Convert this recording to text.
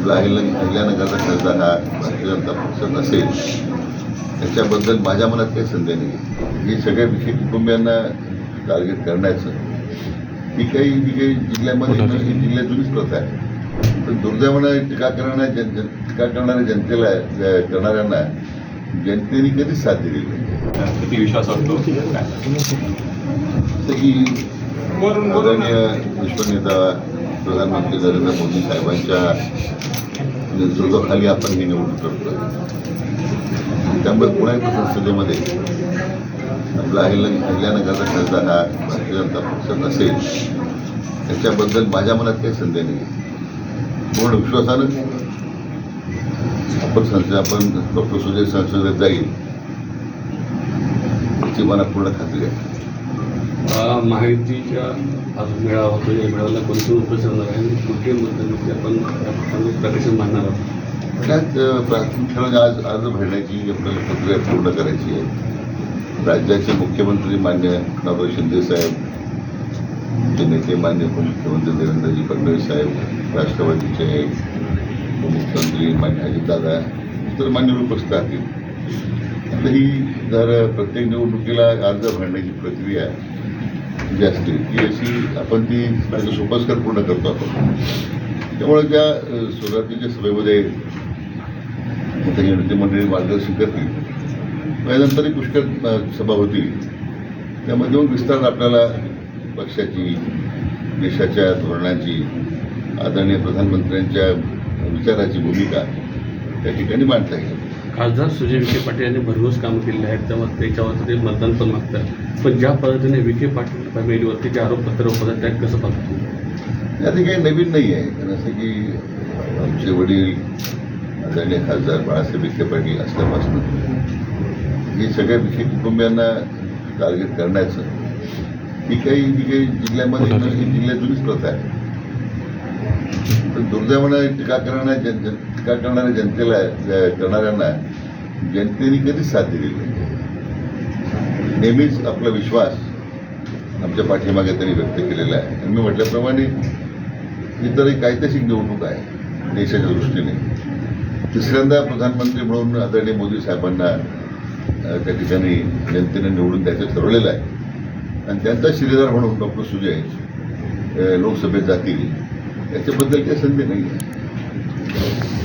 आपला अहिल्या अहिल्यानगरचा खासदार हा भारतीय जनता पक्ष नसेल त्याच्याबद्दल माझ्या मनात काही संदेह नाही. हे सगळ्या विखे कुटुंबियांना टार्गेट करण्याचं. ही काही जी काही जिल्ह्यामध्ये ही जिल्ह्यात जुनीच प्रथा आहे. पण दुर्दैवानं टीका करणाऱ्या जन जन- टीका करणाऱ्या जनतेला करणाऱ्यांना जनतेने कधीच साथ दिलेली नाही. किती विश्वास वाटतो? तर ही आदरणीय विश्वनेता प्रधानमंत्री नरेंद्र मोदी साहेबांच्या नेतृत्वाखाली आपण ही निवडणूक करतो त्यामुळे पुण्याच्या संसदेमध्ये आपला अहिल्या अहिल्यानगरचा खासदार हा भारतीय जनता पक्षात नसेल त्याच्याबद्दल माझ्या मनात काही संदेह नाही पूर्ण विश्वासानं आपण संसद आपण डॉक्टर सुजय संसदेत जाईल याची मला पूर्ण खात्री आहे. अ, माहितीच्या आज मेळावा होतो या मेळाव्याला कोणते उपस्थित होणार आहे. आणि कुठे मतदानाचे आपण आपण प्रकाशन मांडणार आहोत. म्हणजे त्यात प्राथमिक ठिकाणी आज अर्ज भरण्याची आपल्याला प्रक्रिया पूर्ण करायची आहे राज्याचे मुख्यमंत्री मान्य एकनाथराव शिंदे साहेब नेते मान्य उपमुख्यमंत्री देवेंद्रजी फडणवीस साहेब राष्ट्रवादीचे उपमुख्यमंत्री मान्य अजितदादा इतर मान्य उपस्थित राहतील ही जर प्रत्येक निवडणुकीला अर्ज भरण्याची प्रक्रिया आहे जी असते ती अशी आपण ती त्याचा सोपास्कार पूर्ण करतो आपण. त्यामुळे त्या सुरुवातीच्या सभेमध्ये आता ही मार्गदर्शन करतील त्यानंतरही पुष्कळ सभा होतील. त्यामध्ये मग विस्तार आपल्याला पक्षाची देशाच्या धोरणाची आदरणीय प्रधानमंत्र्यांच्या विचाराची भूमिका त्या ठिकाणी मांडता येईल. खासदार सुजय विखे पाटील यांनी भरघोस कामं केलेली आहेत. त्यामुळे त्याच्यावर ते मतदान पण मागतात. पण ज्या पद्धतीने विखे पाटील फॅमिलीवरती जे आरोपपत्र होतात त्यात कसं पाहतो यात काही नवीन नाही आहे. कारण असं की आमचे वडील आदरणीय खासदार बाळासाहेब विखे पाटील असल्यापासून हे सगळ्या विखे कुटुंबियांना टार्गेट करण्याचं ही काही जी काही जिल्ह्यामध्ये ही जिल्ह्यात जुनीच प्रथा आहे. तर दुर्दैवानं टीका करणाऱ्या जन जन- टीका करणाऱ्या जनतेला करणाऱ्यांना जनतेने कधीच साथ दिलेली नाही. नेहमीच आपला विश्वास आमच्या पाठीमागे त्यांनी व्यक्त केलेला आहे. आणि मी म्हटल्याप्रमाणे ही तर एक ऐतिहासिक निवडणूक आहे देशाच्या दृष्टीने. तिसऱ्यांदा प्रधानमंत्री म्हणून आदरणीय मोदी साहेबांना त्या ठिकाणी जनतेने निवडून द्यायचं ठरवलेलं आहे. आणि त्यांचा शिलेदार म्हणून डॉक्टर सुजय लोकसभेत जातील. याच्याबद्दल काही संधी नाही आहे